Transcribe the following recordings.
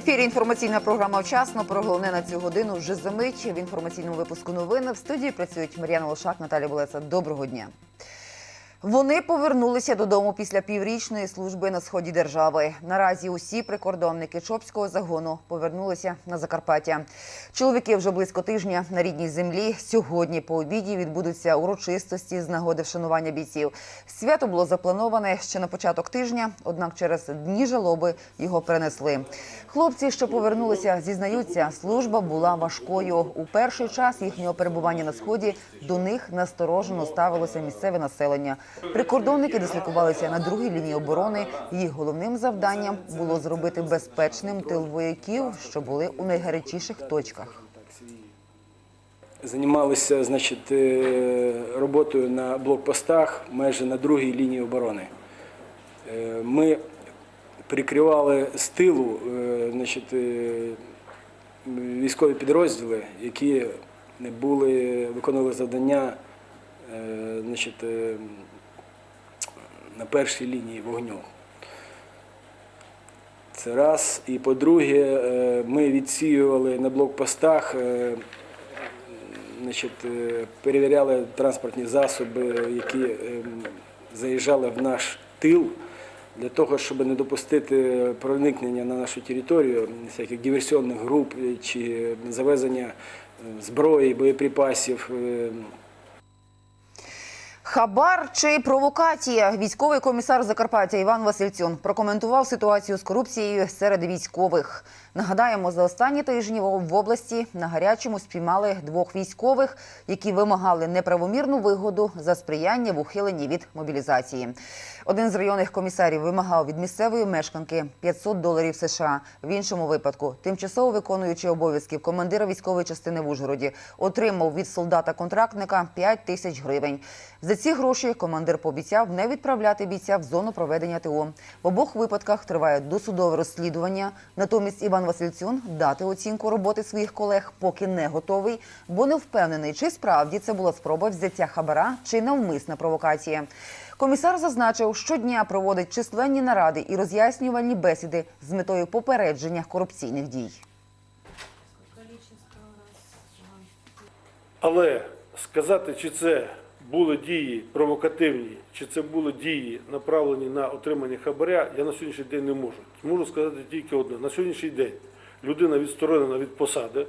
ефірі інформаційна програма вчасно. Про головне на цю годину вже за мить. В інформаційному випуску новини в студії працюють Мар'яна Лошак, Наталя Болеса. Доброго дня. Вони повернулися додому після піврічної служби на сході держави. Наразі усі прикордонники Чопського загону повернулися на Закарпаття. Чоловіки вже близько тижня на рідній землі. Сьогодні по обіді відбудуться урочистості з нагоди вшанування бійців. Свято було заплановане ще на початок тижня, однак через дні жалоби його перенесли. Хлопці, що повернулися, зізнаються, служба була важкою. У перший час їхнього перебування на сході до них насторожено ставилося місцеве населення. Прикордонники дислокувалися на другій лінії оборони. Їх головним завданням було зробити безпечним тил вояків, що були у найгарячіших точках. Займалися значить, е, роботою на блокпостах майже на другій лінії оборони. Е, Ми прикривали з тилу е, значить, військові підрозділи, які були, виконували завдання значить, на першій лінії вогню. Це раз. І по-друге, е, ми відсіювали на блокпостах, е, значить, е, перевіряли транспортні засоби, які заїжджали в наш тил, для того, щоб не допустити проникнення на нашу територію всяких диверсіонних груп чи завезення зброї, боєприпасів. Хабар чи провокація? Військовий комісар Закарпаття Іван Васильцюн прокоментував ситуацію з корупцією серед військових. Нагадаємо, за останні тижні в області на гарячому спіймали двох військових, які вимагали неправомірну вигоду за сприяння в ухиленні від мобілізації. Один з районних комісарів вимагав від місцевої мешканки 500 доларів США. В іншому випадку, тимчасово виконуючи обов'язків командира військової частини в Ужгороді, отримав від солдата-контрактника 5 тисяч гривень. За ці гроші командир пообіцяв не відправляти бійця в зону проведення ТО. В обох випадках триває досудове розслідування. Натомість Іван Васильцюн дати оцінку роботи своїх колег поки не готовий, бо не впевнений, чи справді це була спроба взяття хабара чи навмисна провокація. Комісар зазначив, щодня проводить численні наради і роз'яснювальні бесіди з метою попередження корупційних дій. Але сказати, чи це були дії провокативні, чи це були дії направлені на отримання хабаря, я на сьогоднішній день не можу. Можу сказати тільки одне: на сьогоднішній день людина відсторонена від посади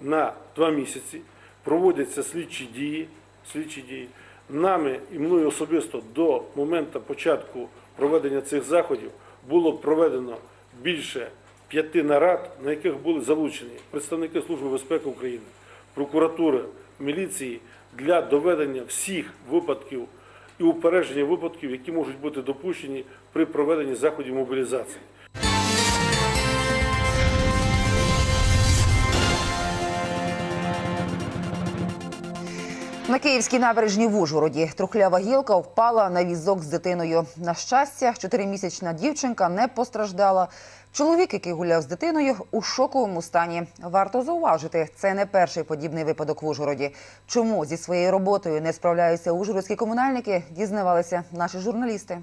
на два місяці, проводяться слідчі дії, слідчі дії. Нами і мною особисто до моменту початку проведення цих заходів було проведено більше п'яти нарад, на яких були залучені представники Служби безпеки України, прокуратури, міліції для доведення всіх випадків і упередження випадків, які можуть бути допущені при проведенні заходів мобілізації. На Київській набережній в Ужгороді трухлява гілка впала на візок з дитиною. На щастя, чотиримісячна дівчинка не постраждала. Чоловік, який гуляв з дитиною, у шоковому стані. Варто зауважити, це не перший подібний випадок в Ужгороді. Чому зі своєю роботою не справляються ужгородські комунальники, дізнавалися наші журналісти.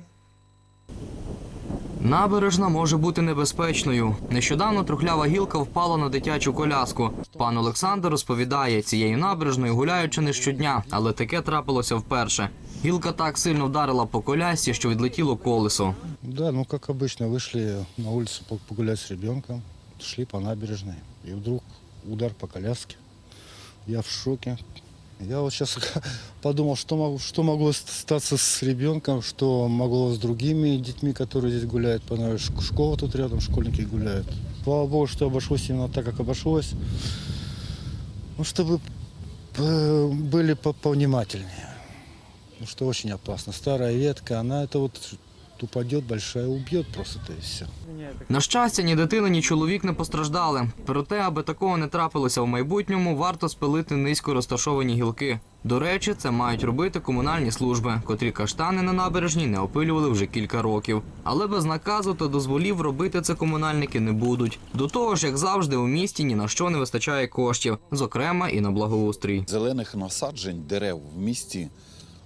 Набережна може бути небезпечною. Нещодавно трухлява гілка впала на дитячу коляску. Пан Олександр розповідає, цією набережною гуляють чи не щодня, але таке трапилося вперше. Гілка так сильно вдарила по колясці, що відлетіло колесо. Да, ну как обычно, вышли на улицу по- погулять с ребенком, шли по набережной, и вдруг удар по коляске. Я в шоке. Я вот сейчас подумал, что, могу, что могло ст- статься с ребенком, что могло с другими детьми, которые здесь гуляют. Потому что шк- Школа тут рядом, школьники гуляют. Слава Богу, что обошлось именно так, как обошлось. Ну, чтобы э, были по- повнимательнее. Ну, что очень опасно. Старая ветка, она это вот упадет большая, убьет просто-то и все. На щастя, ні дитина, ні чоловік не постраждали. Проте, аби такого не трапилося в майбутньому, варто спилити низько розташовані гілки. До речі, це мають робити комунальні служби, котрі каштани на набережній не опилювали вже кілька років. Але без наказу та дозволів робити це комунальники не будуть. До того ж, як завжди, у місті ні на що не вистачає коштів, зокрема і на благоустрій. Зелених насаджень дерев в місті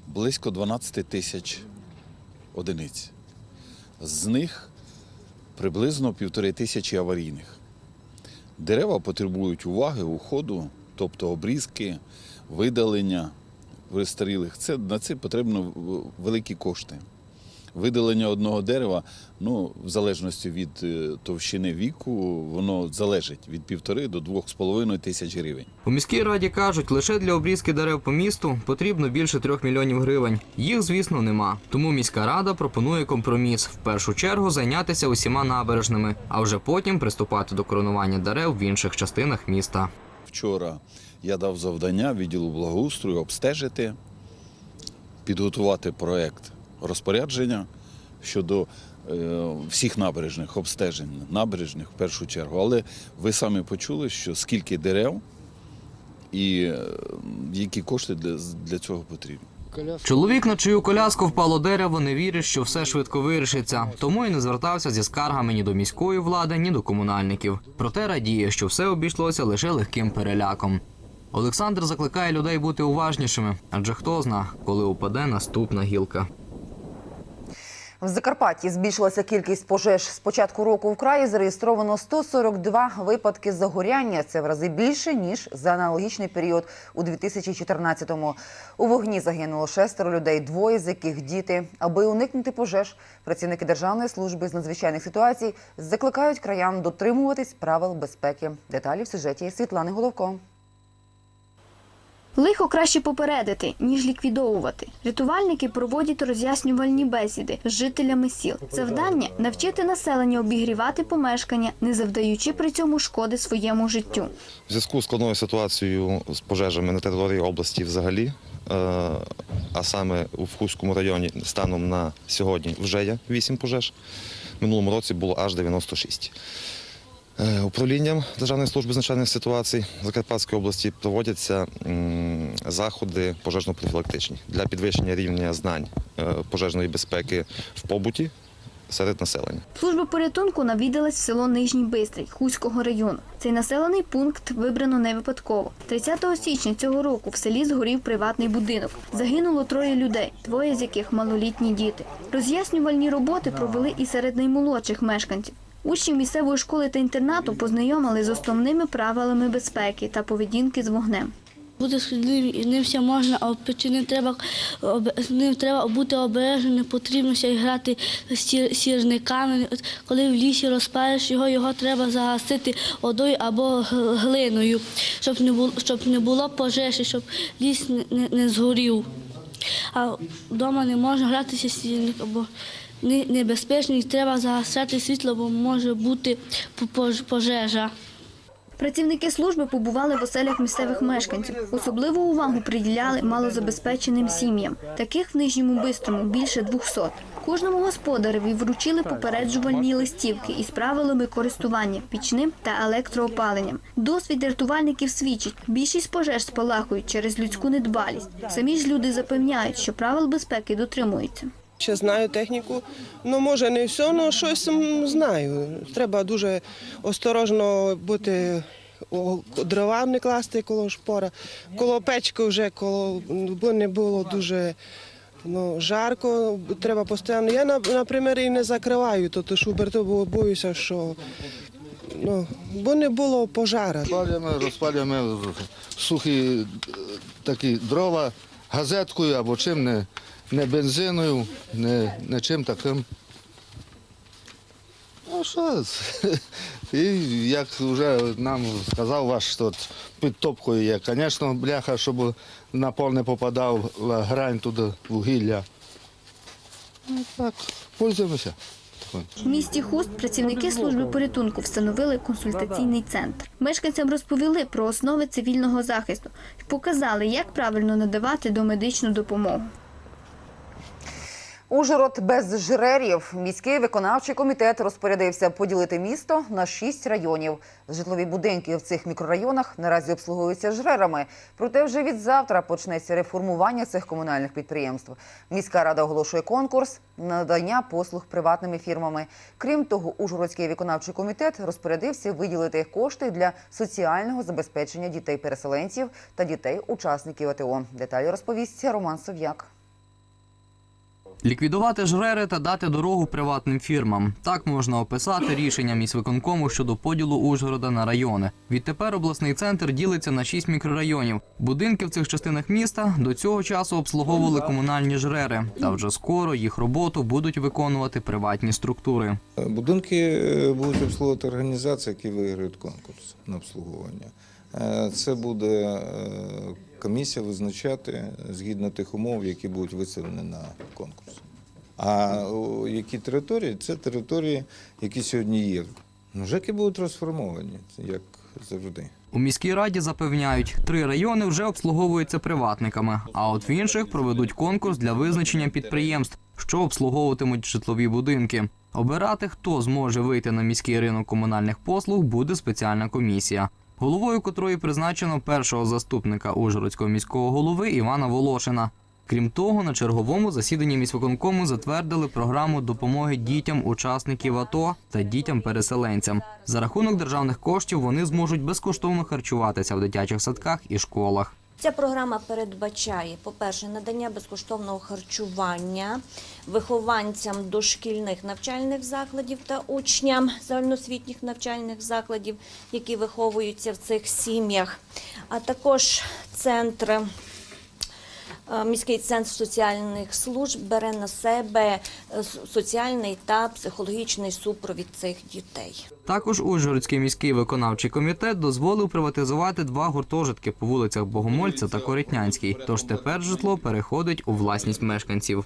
близько 12 тисяч одиниць. З них приблизно півтори тисячі аварійних. Дерева потребують уваги, уходу, тобто обрізки, видалення вистарілих. Це, на це потрібно великі кошти. Видалення одного дерева, ну, в залежності від е, товщини віку, воно залежить від півтори до двох з половиною тисяч гривень. У міській раді кажуть, лише для обрізки дерев по місту потрібно більше трьох мільйонів гривень. Їх, звісно, нема. Тому міська рада пропонує компроміс: в першу чергу зайнятися усіма набережними, а вже потім приступати до коронування дерев в інших частинах міста. Вчора я дав завдання відділу благоустрою обстежити, підготувати проект розпорядження щодо е, всіх набережних обстежень, набережних в першу чергу. Але ви самі почули, що скільки дерев і е, які кошти для, для цього потрібні. Чоловік, на чию коляску впало дерево, не вірить, що все швидко вирішиться, тому і не звертався зі скаргами ні до міської влади, ні до комунальників. Проте радіє, що все обійшлося лише легким переляком. Олександр закликає людей бути уважнішими, адже хто зна, коли упаде наступна гілка. В Закарпатті збільшилася кількість пожеж. З початку року в краї зареєстровано 142 випадки загоряння. Це в рази більше, ніж за аналогічний період у 2014-му. У вогні загинуло шестеро людей, двоє з яких діти. Аби уникнути пожеж, працівники Державної служби з надзвичайних ситуацій закликають краян дотримуватись правил безпеки. Деталі в сюжеті Світлани Головко. Лихо краще попередити, ніж ліквідовувати. Рятувальники проводять роз'яснювальні бесіди з жителями сіл. Завдання навчити населення обігрівати помешкання, не завдаючи при цьому шкоди своєму життю. В зв'язку з складною ситуацією з пожежами на території області взагалі, е, а саме у Вхуському районі станом на сьогодні вже є 8 пожеж. Минулому році було аж 96. Е, Управлінням Державної служби з надзвичайних ситуацій Закарпатської області проводяться заходи пожежно-профілактичні для підвищення рівня знань е, пожежної безпеки в побуті серед населення. Служба порятунку навідалась в село Нижній Бистрий Хуського району. Цей населений пункт вибрано не випадково. 30 січня цього року в селі згорів приватний будинок. Загинуло троє людей, двоє з яких малолітні діти. Роз'яснювальні роботи провели і серед наймолодших мешканців. Учнів місцевої школи та інтернату познайомили з основними правилами безпеки та поведінки з вогнем. Бути ним можна, а печі треба, об- ним треба бути обережним, не потрібно ще грати з сір- сірниками. Коли в лісі розпалиш його, його треба загасити водою або глиною, щоб не було, щоб не було пожежі, щоб ліс не, не, згорів. А вдома не можна гратися з сірником, бо не- небезпечно і треба загасати світло, бо може бути пожежа. Працівники служби побували в оселях місцевих мешканців. Особливу увагу приділяли малозабезпеченим сім'ям. Таких в Нижньому Бистрому більше 200. Кожному господареві вручили попереджувальні листівки із правилами користування пічним та електроопаленням. Досвід рятувальників свідчить, більшість пожеж спалахують через людську недбалість. Самі ж люди запевняють, що правил безпеки дотримуються. Ще знаю техніку. Ну, може, не все, але щось знаю. Треба дуже осторожно бути, дрова не класти коло шпора. Коло печки вже, коло, бо не було дуже ну, жарко, треба постійно. Я, наприклад, і не закриваю тут шуберту, бо боюся, що ну, бо не було пожара. Розпалюємо, розпалюємо сухі е, такі дрова газеткою або чим, не, не бензиною, не, не чим таким. Ну що, і як вже нам сказав ваш тут під топкою є, звісно, бляха, щоб на пол не попадав грань туди вугілля. Ну, так, пользуємося. В місті Хуст працівники служби порятунку встановили консультаційний центр. Мешканцям розповіли про основи цивільного захисту і показали, як правильно надавати домедичну допомогу. Ужгород без жрерів. Міський виконавчий комітет розпорядився поділити місто на шість районів. Житлові будинки в цих мікрорайонах наразі обслуговуються жрерами. Проте вже від завтра почнеться реформування цих комунальних підприємств. Міська рада оголошує конкурс на надання послуг приватними фірмами. Крім того, Ужгородський виконавчий комітет розпорядився виділити кошти для соціального забезпечення дітей-переселенців та дітей-учасників АТО. Деталі розповість Роман Сов'як. Ліквідувати жрери та дати дорогу приватним фірмам. Так можна описати рішення міськвиконкому щодо поділу Ужгорода на райони. Відтепер обласний центр ділиться на шість мікрорайонів. Будинки в цих частинах міста до цього часу обслуговували комунальні жрери, та вже скоро їх роботу будуть виконувати приватні структури. Будинки е, будуть обслуговувати організації, які виграють конкурс на обслуговування. Е, Це буде е, комісія визначати згідно тих умов, які будуть виставлені на конкурс. А які території? Це території, які сьогодні є. Ну, ЖЕКи будуть розформовані, як завжди. У міській раді запевняють, три райони вже обслуговуються приватниками, а от в інших проведуть конкурс для визначення підприємств, що обслуговуватимуть житлові будинки. Обирати, хто зможе вийти на міський ринок комунальних послуг, буде спеціальна комісія. Головою котрої призначено першого заступника Ужгородського міського голови Івана Волошина. Крім того, на черговому засіданні міськвиконкому затвердили програму допомоги дітям учасників АТО та дітям-переселенцям. За рахунок державних коштів вони зможуть безкоштовно харчуватися в дитячих садках і школах. Ця програма передбачає, по-перше, надання безкоштовного харчування вихованцям дошкільних навчальних закладів та учням загальноосвітніх навчальних закладів, які виховуються в цих сім'ях, а також центр. Е, Міський центр соціальних служб бере на себе е, соціальний та психологічний супровід цих дітей. Також Ужгородський міський виконавчий комітет дозволив приватизувати два гуртожитки по вулицях Богомольця та Коритнянській. Тож тепер житло переходить у власність мешканців.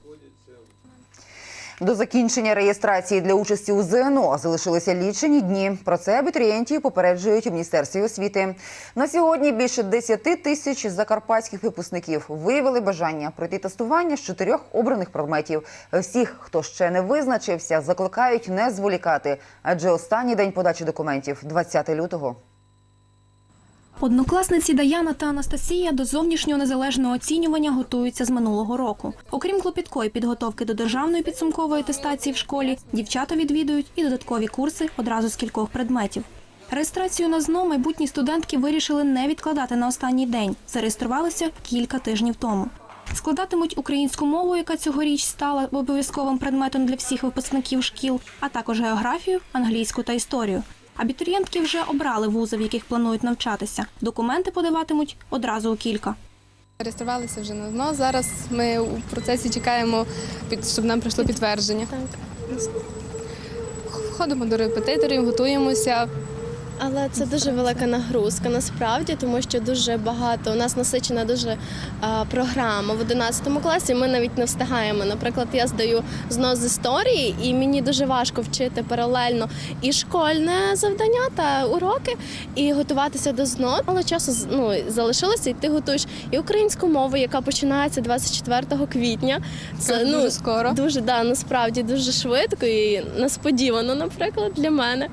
До закінчення реєстрації для участі у ЗНО залишилися лічені дні. Про це абітурієнтів попереджують у міністерстві освіти. На сьогодні більше 10 тисяч закарпатських випускників виявили бажання пройти тестування з чотирьох обраних предметів. Всіх, хто ще не визначився, закликають не зволікати, адже останній день подачі документів 20 лютого. Однокласниці Даяна та Анастасія до зовнішнього незалежного оцінювання готуються з минулого року. Окрім клопіткої підготовки до державної підсумкової атестації в школі, дівчата відвідують і додаткові курси одразу з кількох предметів. Реєстрацію на ЗНО майбутні студентки вирішили не відкладати на останній день. Зареєструвалися кілька тижнів тому. Складатимуть українську мову, яка цьогоріч стала обов'язковим предметом для всіх випускників шкіл, а також географію, англійську та історію. Абітурієнтки вже обрали вузи, в яких планують навчатися. Документи подаватимуть одразу у кілька. Реєструвалися вже на ЗНО. Зараз ми у процесі чекаємо, щоб нам прийшло підтвердження. Ходимо до репетиторів, готуємося. Але це дуже велика нагрузка насправді, тому що дуже багато у нас насичена дуже а, програма в 11 класі. Ми навіть не встигаємо. Наприклад, я здаю ЗНО з історії, і мені дуже важко вчити паралельно і школьне завдання та уроки, і готуватися до ЗНО. Мало часу ну, залишилося, і ти готуєш і українську мову, яка починається 24 квітня. Це ну дуже скоро. Дуже да, насправді дуже швидко і несподівано, наприклад, для мене.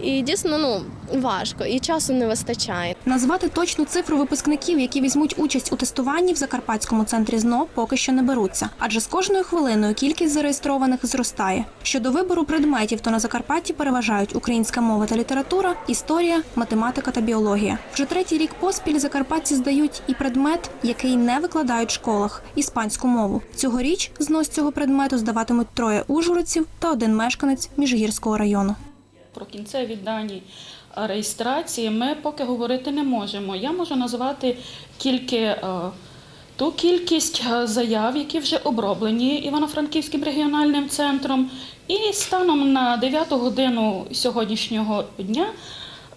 І дійсно ну важко, і часу не вистачає. Назвати точну цифру випускників, які візьмуть участь у тестуванні в Закарпатському центрі ЗНО, поки що не беруться, адже з кожною хвилиною кількість зареєстрованих зростає. Щодо вибору предметів, то на Закарпатті переважають українська мова та література, історія, математика та біологія. Вже третій рік поспіль закарпатці здають і предмет, який не викладають в школах іспанську мову. Цьогоріч ЗНО з цього предмету здаватимуть троє ужгородців та один мешканець Міжгірського району. Про кінцеві дані реєстрації ми поки говорити не можемо. Я можу назвати тільки е, ту кількість е, заяв, які вже оброблені Івано-Франківським регіональним центром. І станом на 9 годину сьогоднішнього дня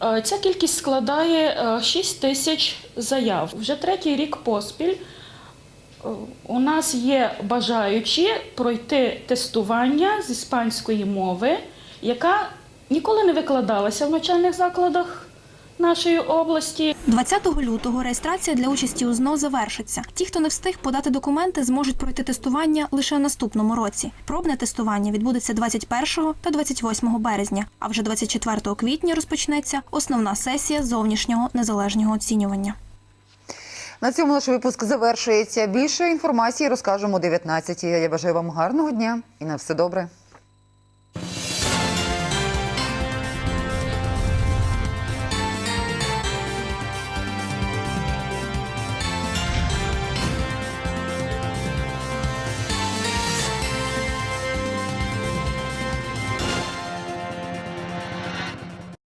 е, ця кількість складає е, 6 тисяч заяв. Вже третій рік поспіль. Е, У нас є бажаючі пройти тестування з іспанської мови, яка ніколи не викладалася в навчальних закладах нашої області. 20 лютого реєстрація для участі у ЗНО завершиться. Ті, хто не встиг подати документи, зможуть пройти тестування лише в наступному році. Пробне тестування відбудеться 21 та 28 березня, а вже 24 квітня розпочнеться основна сесія зовнішнього незалежного оцінювання. На цьому наш випуск завершується. Більше інформації розкажемо о 19 Я бажаю вам гарного дня і на все добре.